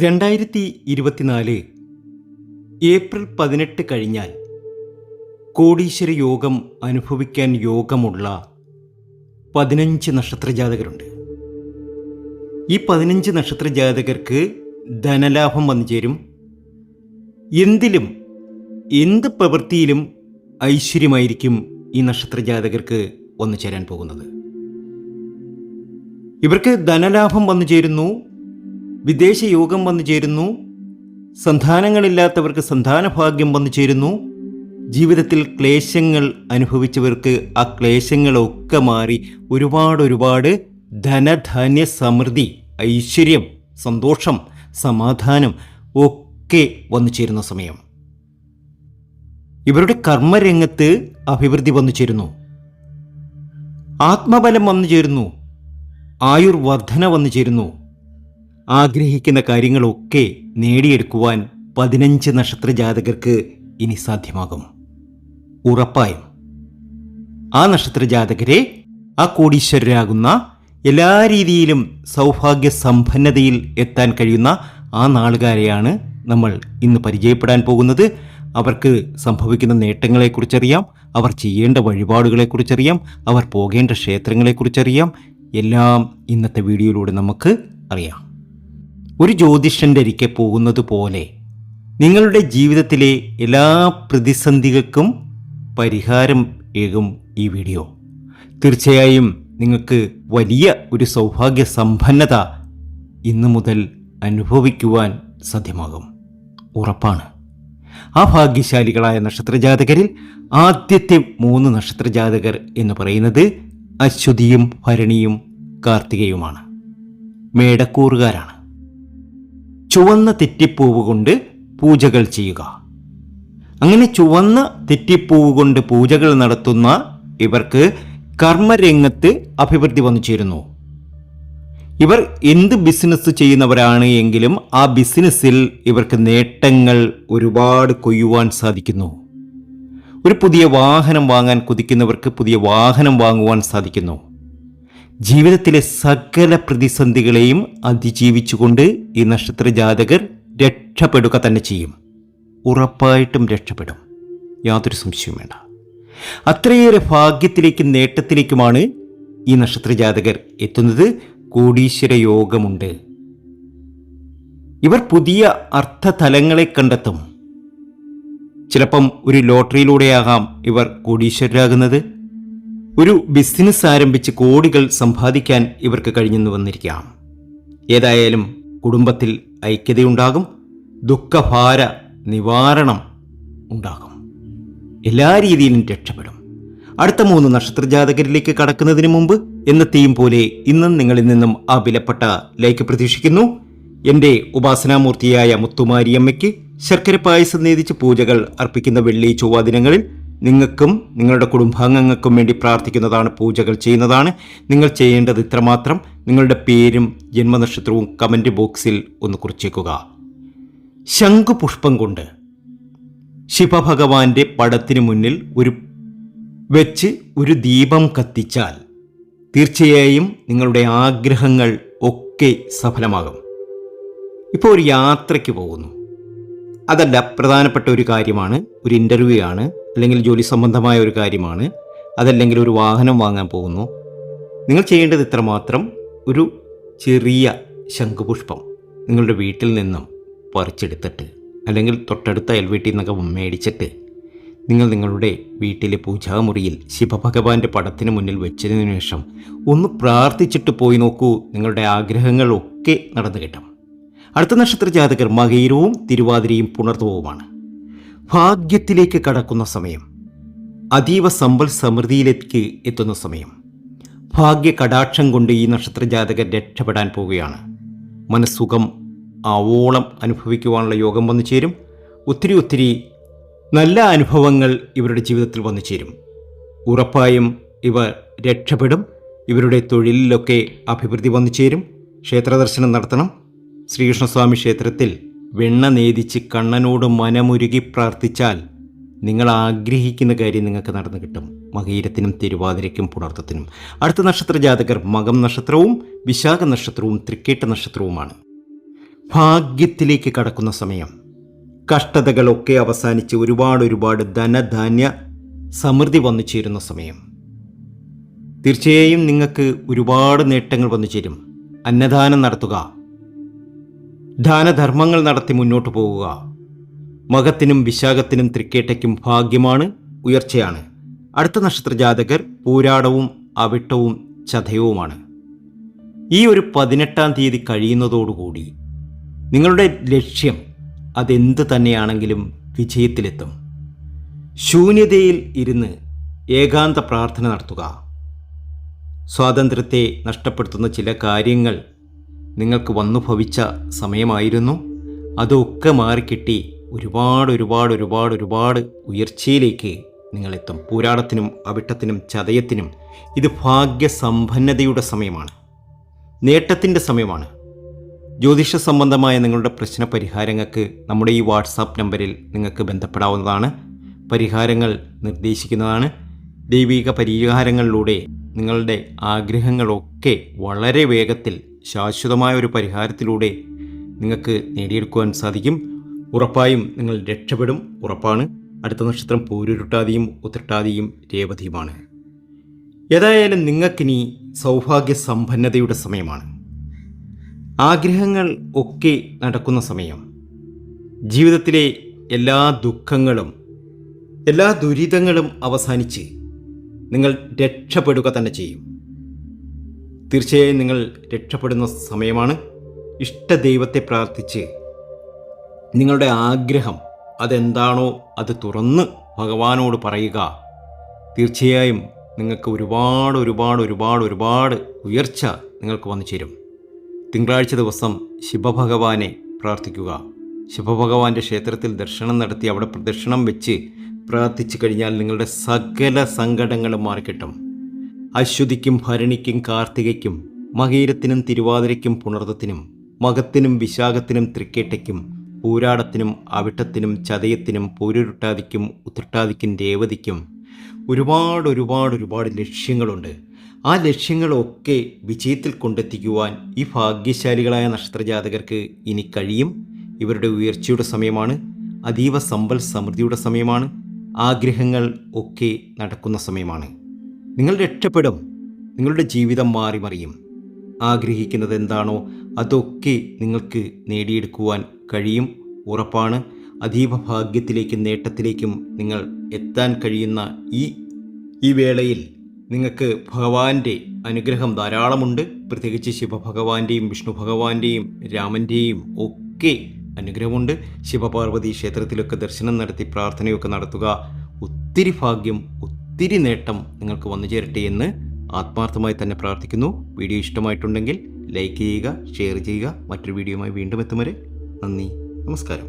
രണ്ടായിരത്തി ഇരുപത്തിനാല് ഏപ്രിൽ പതിനെട്ട് കഴിഞ്ഞാൽ കോടീശ്വര യോഗം അനുഭവിക്കാൻ യോഗമുള്ള പതിനഞ്ച് നക്ഷത്രജാതകരുണ്ട്. ഈ പതിനഞ്ച് നക്ഷത്രജാതകർക്ക് ധനലാഭം വന്നു ചേരും. എന്തിലും എന്ത് പ്രവൃത്തിയിലും ഐശ്വര്യമായിരിക്കും ഈ നക്ഷത്രജാതകർക്ക് വന്നു ചേരാൻ പോകുന്നത്. ഇവർക്ക് ധനലാഭം വന്നു ചേരുന്നു വിദേശ യോഗം വന്നു ചേരുന്നു. സന്താനങ്ങളില്ലാത്തവർക്ക് സന്താന ഭാഗ്യം വന്നു ചേരുന്നു. ജീവിതത്തിൽ ക്ലേശങ്ങൾ അനുഭവിച്ചവർക്ക് ആ ക്ലേശങ്ങളൊക്കെ മാറി ഒരുപാട് ഒരുപാട് ധനധാന്യ സമൃദ്ധി ഐശ്വര്യം സന്തോഷം സമാധാനം ഒക്കെ വന്നു ചേരുന്ന സമയം. ഇവരുടെ കർമ്മരംഗത്ത് അഭിവൃദ്ധി വന്നു ചേരുന്നു. ആത്മബലം വന്നു ചേരുന്നു. ആയുർവർദ്ധന വന്നു ചേരുന്നു. ആഗ്രഹിക്കുന്ന കാര്യങ്ങളൊക്കെ നേടിയെടുക്കുവാൻ പതിനഞ്ച് നക്ഷത്ര ജാതകർക്ക് ഇനി സാധ്യമാകും. ഉറപ്പായും ആ നക്ഷത്ര ജാതകരെ ആ കോടീശ്വരരാകുന്ന എല്ലാ രീതിയിലും സൗഭാഗ്യ സമ്പന്നതയിൽ എത്താൻ കഴിയുന്ന ആ നാളുകാരെയാണ് നമ്മൾ ഇന്ന് പരിചയപ്പെടാൻ പോകുന്നത്. അവർക്ക് സംഭവിക്കുന്ന നേട്ടങ്ങളെക്കുറിച്ചറിയാം അവർ ചെയ്യേണ്ട വഴിപാടുകളെക്കുറിച്ചറിയാം അവർ പോകേണ്ട ക്ഷേത്രങ്ങളെക്കുറിച്ചറിയാം. എല്ലാം ഇന്നത്തെ വീഡിയോയിലൂടെ നമുക്ക് അറിയാം. ഒരു ജ്യോതിഷന്റെ അരിക്കെ പോകുന്നത് പോലെ നിങ്ങളുടെ ജീവിതത്തിലെ എല്ലാ പ്രതിസന്ധികൾക്കും പരിഹാരം ഏകും ഈ വീഡിയോ. തീർച്ചയായും നിങ്ങൾക്ക് വലിയ ഒരു സൗഭാഗ്യ സമ്പന്നത ഇന്നു മുതൽ അനുഭവിക്കുവാൻ സാധ്യമാകും. ഉറപ്പാണ്. ആ ഭാഗ്യശാലികളായ നക്ഷത്രജാതകരിൽ ആദ്യത്തെ മൂന്ന് നക്ഷത്രജാതകർ എന്ന് പറയുന്നത് അശ്വതിയും ഭരണിയും കാർത്തികയുമാണ്. മേടക്കൂറുകാരാണ്. ചുവന്ന തെറ്റിപ്പൂവ് കൊണ്ട് പൂജകൾ ചെയ്യുക. അങ്ങനെ ചുവന്ന തെറ്റിപ്പൂവ് കൊണ്ട് പൂജകൾ നടത്തുന്ന ഇവർക്ക് കർമ്മരംഗത്ത് അഭിവൃദ്ധി വന്നു ചേരുന്നു. ഇവർ എന്ത് ബിസിനസ് ചെയ്യുന്നവരാണ് എങ്കിലും ആ ബിസിനസ്സിൽ ഇവർക്ക് നേട്ടങ്ങൾ ഒരുപാട് കൊയ്യുവാൻ സാധിക്കുന്നു. ഒരു പുതിയ വാഹനം വാങ്ങാൻ കുതിക്കുന്നവർക്ക് പുതിയ വാഹനം വാങ്ങുവാൻ സാധിക്കുന്നു. ജീവിതത്തിലെ സകല പ്രതിസന്ധികളെയും അതിജീവിച്ചുകൊണ്ട് ഈ നക്ഷത്ര ജാതകർ രക്ഷപ്പെടുക തന്നെ ചെയ്യും. ഉറപ്പായിട്ടും രക്ഷപ്പെടും. യാതൊരു സംശയവും വേണ്ട. അത്രയേറെ ഭാഗ്യത്തിലേക്കും നേട്ടത്തിലേക്കുമാണ് ഈ നക്ഷത്ര ജാതകർ എത്തുന്നത്. കോടീശ്വര യോഗമുണ്ട്. ഇവർ പുതിയ അർത്ഥതലങ്ങളെ കണ്ടെത്തും. ചിലപ്പം ഒരു ലോട്ടറിയിലൂടെയാകാം ഇവർ കോടീശ്വരരാകുന്നത്. ഒരു ബിസിനസ് ആരംഭിച്ച് കോടികൾ സമ്പാദിക്കാൻ ഇവർക്ക് കഴിഞ്ഞെന്ന് വന്നിരിക്കാം. ഏതായാലും കുടുംബത്തിൽ ഐക്യതയുണ്ടാകും ദുഃഖഭാര നിവാരണം ഉണ്ടാകും. എല്ലാ രീതിയിലും രക്ഷപ്പെടും. അടുത്ത മൂന്ന് നക്ഷത്രജാതകരിലേക്ക് കടക്കുന്നതിന് മുമ്പ് എന്നത്തെയും പോലെ ഇന്നും നിങ്ങളിൽ നിന്നും ആ വിലപ്പെട്ട ലൈക്ക് പ്രതീക്ഷിക്കുന്നു. എന്റെ ഉപാസനാമൂർത്തിയായ മുത്തുമാരിയമ്മയ്ക്ക് ശർക്കര പായസം നേതിച്ച് പൂജകൾ അർപ്പിക്കുന്ന വെള്ളി ചൊവ്വാ ദിനങ്ങളിൽ നിങ്ങൾക്കും നിങ്ങളുടെ കുടുംബാംഗങ്ങൾക്കും വേണ്ടി പ്രാർത്ഥിക്കുന്നതാണ് പൂജകൾ ചെയ്യുന്നതാണ്. നിങ്ങൾ ചെയ്യേണ്ടത് ഇത്രമാത്രം. നിങ്ങളുടെ പേരും ജന്മനക്ഷത്രവും കമന്റ് ബോക്സിൽ ഒന്ന് കുറിച്ചേക്കുക. ശംഖുപുഷ്പം കൊണ്ട് ശിവഭഗവാന്റെ പടത്തിനു മുന്നിൽ ഒരു വെച്ച് ഒരു ദീപം കത്തിച്ചാൽ തീർച്ചയായും നിങ്ങളുടെ ആഗ്രഹങ്ങൾ ഒക്കെ സഫലമാകും. ഇപ്പോൾ ഒരു യാത്രയ്ക്ക് പോകുന്നു. അതല്ല പ്രധാനപ്പെട്ട ഒരു കാര്യമാണ് ഒരു ഇന്റർവ്യൂ ആണ്. അല്ലെങ്കിൽ ജോലി സംബന്ധമായ ഒരു കാര്യമാണ്. അതല്ലെങ്കിൽ ഒരു വാഹനം വാങ്ങാൻ പോകുന്നു. നിങ്ങൾ ചെയ്യേണ്ടത് ഇത്രമാത്രം ഒരു ചെറിയ ശംഖുപുഷ്പം നിങ്ങളുടെ വീട്ടിൽ നിന്നും പറിച്ചെടുത്തിട്ട് അല്ലെങ്കിൽ തൊട്ടടുത്ത അയൽവീട്ടിൽ നിന്നൊക്കെ മേടിച്ചിട്ട് നിങ്ങൾ നിങ്ങളുടെ വീട്ടിലെ പൂജാമുറിയിൽ ശിവഭഗവാന്റെ പടത്തിന് മുന്നിൽ വെച്ചതിനു ശേഷം ഒന്ന് പ്രാർത്ഥിച്ചിട്ട് പോയി നോക്കൂ. നിങ്ങളുടെ ആഗ്രഹങ്ങളൊക്കെ നടന്നു കിട്ടും അടുത്ത നക്ഷത്ര ജാതകർ മകയിരവും തിരുവാതിരയും പുണർത്തുവുമാണ് ഭാഗ്യത്തിലേക്ക് കടക്കുന്ന സമയം. അതീവ സമ്പൽ സമൃദ്ധിയിലേക്ക് എത്തുന്ന സമയം. ഭാഗ്യ കടാക്ഷം കൊണ്ട് ഈ നക്ഷത്ര ജാതകർ രക്ഷപ്പെടാൻ പോവുകയാണ്. മനസ്സുഖം ആവോളം അനുഭവിക്കുവാനുള്ള യോഗം വന്നു ചേരും. ഒത്തിരി ഒത്തിരി നല്ല അനുഭവങ്ങൾ ഇവരുടെ ജീവിതത്തിൽ വന്നു ചേരും. ഉറപ്പായും ഇവർ രക്ഷപ്പെടും. ഇവരുടെ തൊഴിലിലൊക്കെ അഭിവൃദ്ധി വന്നു ചേരും. ക്ഷേത്രദർശനം നടത്തണം. ശ്രീകൃഷ്ണസ്വാമി ക്ഷേത്രത്തിൽ വെണ്ണ നേദിച്ച് കണ്ണനോട് മനമുരുകി പ്രാർത്ഥിച്ചാൽ നിങ്ങൾ ആഗ്രഹിക്കുന്ന കാര്യം നിങ്ങൾക്ക് നടന്നു കിട്ടും. മകീരത്തിനും തിരുവാതിരയ്ക്കും പുണർത്തത്തിനും. അടുത്ത നക്ഷത്ര ജാതകർ മകം നക്ഷത്രവും വിശാഖ നക്ഷത്രവും തൃക്കേട്ട നക്ഷത്രവുമാണ്. ഭാഗ്യത്തിലേക്ക് കടക്കുന്ന സമയം. കഷ്ടതകളൊക്കെ അവസാനിച്ച് ഒരുപാട് ഒരുപാട് ധനധാന്യ സമൃദ്ധി വന്നു ചേരുന്ന സമയം. തീർച്ചയായും നിങ്ങൾക്ക് ഒരുപാട് നേട്ടങ്ങൾ വന്നു ചേരും. അന്നദാനം നടത്തുക. ദാനധർമ്മങ്ങൾ നടത്തി മുന്നോട്ടു പോവുക. മകത്തിനും വിശാഖത്തിനും തൃക്കേട്ടയ്ക്കും ഭാഗ്യമാണ് ഉയർച്ചയാണ്. അടുത്ത നക്ഷത്ര ജാതകർ പൂരാടവും അവിട്ടവും ചതയവുമാണ്. ഈ ഒരു പതിനെട്ടാം തീയതി കഴിയുന്നതോടുകൂടി നിങ്ങളുടെ ലക്ഷ്യം അതെന്ത് തന്നെയാണെങ്കിലും വിജയത്തിലെത്തും. ശൂന്യതയിൽ ഇരുന്ന് ഏകാന്ത പ്രാർത്ഥന നടത്തുക. സ്വാതന്ത്ര്യത്തെ നഷ്ടപ്പെടുത്തുന്ന ചില കാര്യങ്ങൾ നിങ്ങൾക്ക് വന്നു ഭവിച്ച സമയമായിരുന്നു. അതൊക്കെ മാറിക്കിട്ടി ഒരുപാട് ഒരുപാട് ഒരുപാട് ഒരുപാട് ഉയർച്ചയിലേക്ക് നിങ്ങളെത്തും. പൂരാടത്തിനും അവിട്ടത്തിനും ചതയത്തിനും ഇത് ഭാഗ്യസമ്പന്നതയുടെ സമയമാണ്. നേട്ടത്തിന്റെ സമയമാണ്. ജ്യോതിഷ സംബന്ധമായ നിങ്ങളുടെ പ്രശ്ന പരിഹാരങ്ങൾക്ക് നമ്മുടെ ഈ വാട്സാപ്പ് നമ്പറിൽ നിങ്ങൾക്ക് ബന്ധപ്പെടാവുന്നതാണ്. പരിഹാരങ്ങൾ നിർദ്ദേശിക്കുന്നതാണ്. ദൈവിക പരിഹാരങ്ങളിലൂടെ നിങ്ങളുടെ ആഗ്രഹങ്ങളൊക്കെ വളരെ വേഗത്തിൽ ശാശ്വതമായ ഒരു പരിഹാരത്തിലൂടെ നിങ്ങൾക്ക് നേടിയെടുക്കുവാൻ സാധിക്കും. ഉറപ്പായും നിങ്ങൾ രക്ഷപ്പെടും. ഉറപ്പാണ്. അടുത്ത നക്ഷത്രം പൂരുരുട്ടാതിയും ഉത്രട്ടാതിയും രേവതിയുമാണ്. ഏതായാലും നിങ്ങൾക്കിനി സൗഭാഗ്യ സമ്പന്നതയുടെ സമയമാണ്. ആഗ്രഹങ്ങൾ ഒക്കെ നടക്കുന്ന സമയം. ജീവിതത്തിലെ എല്ലാ ദുഃഖങ്ങളും എല്ലാ ദുരിതങ്ങളും അവസാനിച്ച് നിങ്ങൾ രക്ഷപ്പെടുക തന്നെ ചെയ്യും. തീർച്ചയായും നിങ്ങൾ രക്ഷപ്പെടുന്ന സമയമാണ്. ഇഷ്ടദൈവത്തെ പ്രാർത്ഥിച്ച് നിങ്ങളുടെ ആഗ്രഹം അതെന്താണോ അത് തുറന്ന് ഭഗവാനോട് പറയുക. തീർച്ചയായും നിങ്ങൾക്ക് ഒരുപാട് ഒരുപാട് ഒരുപാട് ഒരുപാട് ഉയർച്ച നിങ്ങൾക്ക് വന്നു ചേരും. തിങ്കളാഴ്ച ദിവസം ശിവഭഗവാനെ പ്രാർത്ഥിക്കുക. ശിവഭഗവാന്റെ ക്ഷേത്രത്തിൽ ദർശനം നടത്തി അവിടെ പ്രദക്ഷിണം വെച്ച് പ്രാർത്ഥിച്ചു കഴിഞ്ഞാൽ നിങ്ങളുടെ സകല സങ്കടങ്ങളും മാറിക്കിട്ടും. അശ്വതിക്കും ഭരണിക്കും കാർത്തികയ്ക്കും മകീരത്തിനും തിരുവാതിരയ്ക്കും പുണർത്തത്തിനും മകത്തിനും വിശാഖത്തിനും തൃക്കേട്ടയ്ക്കും പൂരാടത്തിനും അവിട്ടത്തിനും ചതയത്തിനും പൂരുരുട്ടാതിക്കും ഉത്രട്ടാതിക്കും രേവതിക്കും ഒരുപാട് ഒരുപാട് ഒരുപാട് ലക്ഷ്യങ്ങളുണ്ട്. ആ ലക്ഷ്യങ്ങളൊക്കെ വിജയത്തിൽ കൊണ്ടെത്തിക്കുവാൻ ഈ ഭാഗ്യശാലികളായ നക്ഷത്രജാതകർക്ക് ഇനി കഴിയും. ഇവരുടെ ഉയർച്ചയുടെ സമയമാണ്. അതീവ സമ്പൽ സമൃദ്ധിയുടെ സമയമാണ്. ആഗ്രഹങ്ങൾ ഒക്കെ നടക്കുന്ന സമയമാണ്. നിങ്ങൾ രക്ഷപ്പെടും. നിങ്ങളുടെ ജീവിതം മാറി മറിയും. ആഗ്രഹിക്കുന്നത് എന്താണോ അതൊക്കെ നിങ്ങൾക്ക് നേടിയെടുക്കുവാൻ കഴിയും ഉറപ്പാണ്. അതീവ ഭാഗ്യത്തിലേക്കും നേട്ടത്തിലേക്കും നിങ്ങൾ എത്താൻ കഴിയുന്ന ഈ ഈ വേളയിൽ നിങ്ങൾക്ക് ഭഗവാന്റെ അനുഗ്രഹം ധാരാളമുണ്ട്. പ്രത്യേകിച്ച് ശിവഭഗവാന്റെയും വിഷ്ണു ഭഗവാന്റെയും രാമന്റെയും ഒക്കെ അനുഗ്രഹമുണ്ട്. ശിവപാർവതി ക്ഷേത്രത്തിലൊക്കെ ദർശനം നടത്തി പ്രാർത്ഥനയൊക്കെ നടത്തുക. ഒത്തിരി ഭാഗ്യം ഒത്തിരി നേട്ടം നിങ്ങൾക്ക് വന്നു ചേരട്ടെ എന്ന് ആത്മാർത്ഥമായി തന്നെ പ്രാർത്ഥിക്കുന്നു. വീഡിയോ ഇഷ്ടമായിട്ടുണ്ടെങ്കിൽ ലൈക്ക് ചെയ്യുക ഷെയർ ചെയ്യുക. മറ്റൊരു വീഡിയോയുമായി വീണ്ടും എത്തും വരെ നന്ദി. നമസ്കാരം.